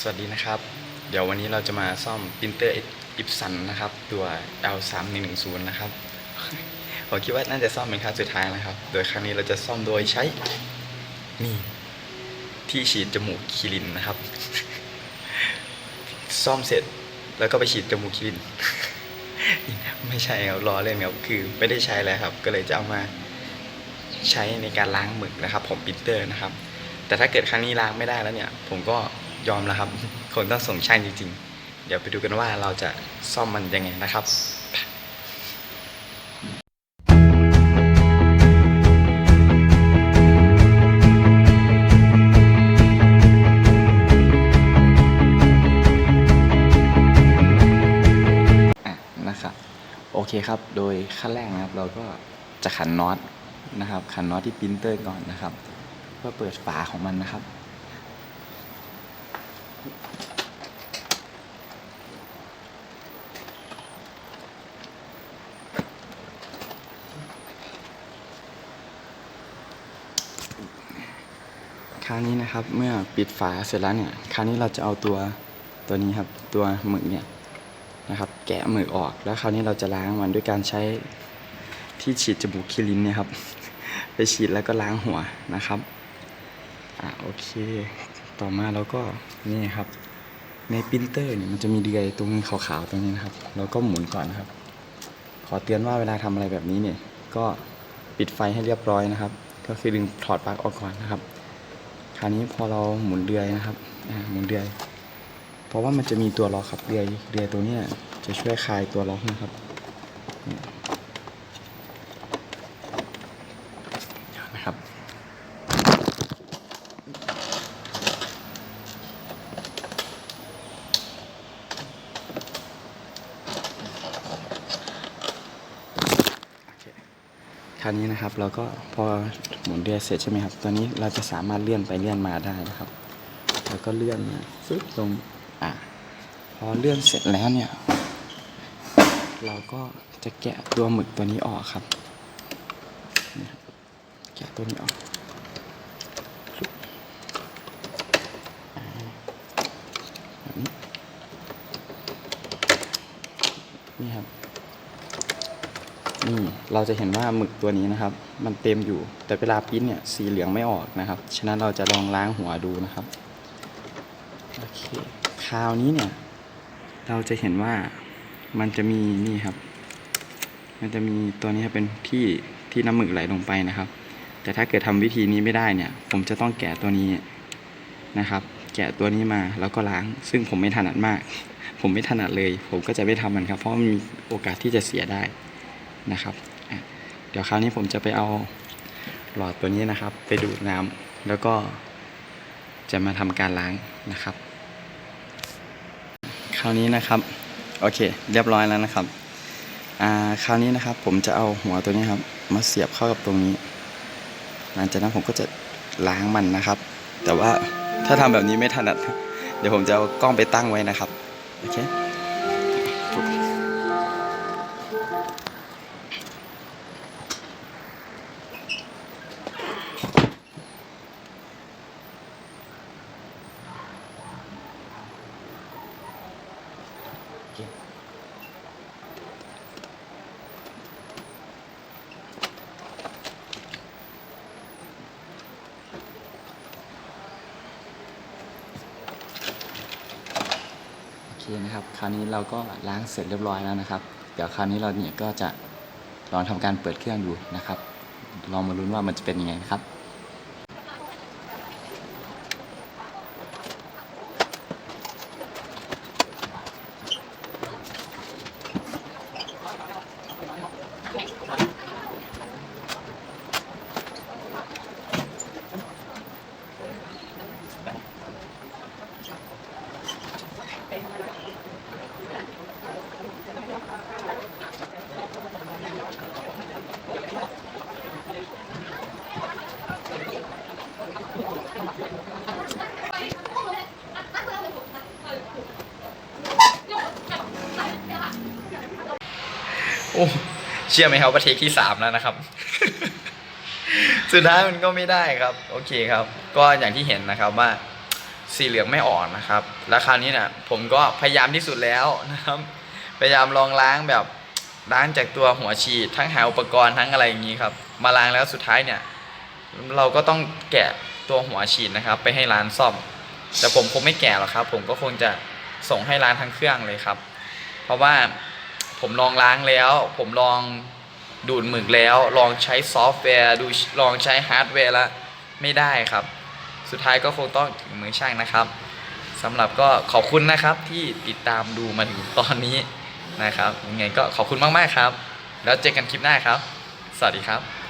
สวัสดีนะครับ เดี๋ยววันนี้เราจะมาซ่อมปรินเตอร์อิปสันนะครับ ตัว L3110 นะครับผมคิดว่าน่าจะซ่อมเป็นครั้งสุดท้ายนะครับ โดยครั้งนี้เราจะซ่อมโดยใช้นี่ที่ฉีดจมูกคิรินนะครับ ซ่อมเสร็จแล้วก็ไปฉีดจมูกคิริน ไม่ใช่ครับล้อเล่นครับคือไม่ได้ใช้แล้วครับ ก็เลยจะเอามาใช้ในการล้างหมึกนะครับ ผมปรินเตอร์นะครับ แต่ถ้าเกิดครั้งนี้ล้างไม่ได้แล้วเนี่ย ผมก็ ยอมแล้วครับคงต้องส่งช่างจริงๆ เดี๋ยวไปดูกันว่าเราจะซ่อมมันยังไงนะครับอะนะครับโอเคครับ โดยขั้นแรกนะครับเราก็จะขันน็อตนะครับ ขันน็อตที่ปรินเตอร์ก่อนนะครับ เพื่อเปิดฝาของมันนะครับ คราวนี้นะครับเมื่อปิดฝาเสร็จแล้วเนี่ยคราวนี้เราจะเอาตัวตัวนี้ครับตัวหมึกเนี่ยนะครับ แกะหมึกออกแล้วคราวนี้เราจะล้างมันด้วยการใช้ที่ฉีดจมูกคิรินเนี่ยครับ ไปฉีดแล้วก็ล้างหัวนะครับอ่าโอเค ต่อมาเราก็นี่ครับ ในปรินเตอร์เนี่ยมันจะมีเดือยตรงขาวๆตรงนี้นะครับ เราก็หมุนก่อนนะครับ ขอเตือนว่าเวลาทำอะไรแบบนี้เนี่ย ก็ปิดไฟให้เรียบร้อยนะครับ ก็คือดึงถอดปลั๊กออกก่อนนะครับ คราวนี้พอเราหมุนเดือยนะครับหมุนเดือยเพราะว่ามันจะมีตัวล็อกครับเดือยเดือยตัวเนี้ยจะช่วยคลายตัวล็อกนะครับเนี่ยเดี๋ยวนะครับ โอเคค ราวนี้นะครับ เราก็พอหมุนเรือเสร็จใช่ไหมครับ ตัวนี้เราจะสามารถเลื่อนไปเลื่อนมาได้นะครับ แล้วก็เลื่อนมาฟึบลงอะพอเลื่อนเสร็จแล้วเนี่ย เราก็จะแกะตัวหมึกตัวนี้ออกครับ แกะตัวนี้ออกนี่ครับ นี่เราจะเห็นว่าหมึกตัวนี้นะครับ มันเต็มอยู่ แต่เวลาปิ้นเนี่ยสีเหลืองไม่ออกนะครับ ฉะนั้นเราจะลองล้างหัวดูนะครับโอเคคราวนี้เนี่ย เราจะเห็นว่ามันจะมีนี่ครับ มันจะมีตัวนี้เป็นที่ที่น้ำหมึกไหลลงไปนะครับ แต่ถ้าเกิดทำวิธีนี้ไม่ได้เนี่ย ผมจะต้องแกะตัวนี้นะครับ แกะตัวนี้มาแล้วก็ล้าง ซึ่งผมไม่ถนัดมาก ผมไม่ถนัดเลย ผมก็จะไม่ทำมันครับ เพราะมันมีโอกาสที่จะเสียได้ นะครับเดี๋ยวคราวนี้ผมจะไปเอาหลอดตัวนี้นะครับ ไปดูดน้ำแล้วก็จะมาทำการล้างนะครับ คราวนี้นะครับโอเค เรียบร้อยแล้วนะครับอ่าคราวนี้นะครับผมจะเอาหัวตัวนี้ครับ มาเสียบเข้ากับตรงนี้ หลังจากนั้นผมก็จะล้างมันนะครับ แต่ว่าถ้าทำแบบนี้ไม่ถนัด เดี๋ยวผมจะเอากล้องไปตั้งไว้นะครับ โอเค เคนะครับคราวนี้เราก็ล้างเสร็จเรียบร้อยแล้วนะครับ เดี๋ยวคราวนี้เราเนี่ยก็จะลองทำการเปิดเครื่องดูนะครับ ลองมาลุ้นว่ามันจะเป็นยังไงนะครับ โอ้เชื่อไหมครับว่าเทคที่สามแล้วนะครับ สุดท้ายมันก็ไม่ได้ครับ โอเคครับ ก็อย่างที่เห็นนะครับว่าสีเหลืองไม่ออกนะครับ แล้วคราวนี้เนี่ยผมก็พยายามที่สุดแล้วนะครับ พยายามลองล้างแบบล้างจากตัวหัวฉีดทั้งหาอุปกรณ์ทั้งอะไรอย่างนี้ครับ มาล้างแล้วสุดท้ายเนี่ย เราก็ต้องแกะตัวหัวฉีดนะครับ ไปให้ร้านซ่อม แต่ผมคงไม่แกะหรอกครับ ผมก็คงจะส่งให้ร้านทั้งเครื่องเลยครับ เพราะว่า ผมลองล้างแล้ว ผมลองดูดหมึกแล้ว ลองใช้ซอฟต์แวร์ดูลองใช้ฮาร์ดแวร์แล้วไม่ได้ครับ สุดท้ายก็คงต้องถึงมือช่างนะครับสำหรับก็ขอบคุณนะครับที่ติดตามดูมาถึงตอนนี้นะครับยังไงก็ขอบคุณมากๆครับ แล้วเจอกันคลิปหน้าครับ สวัสดีครับ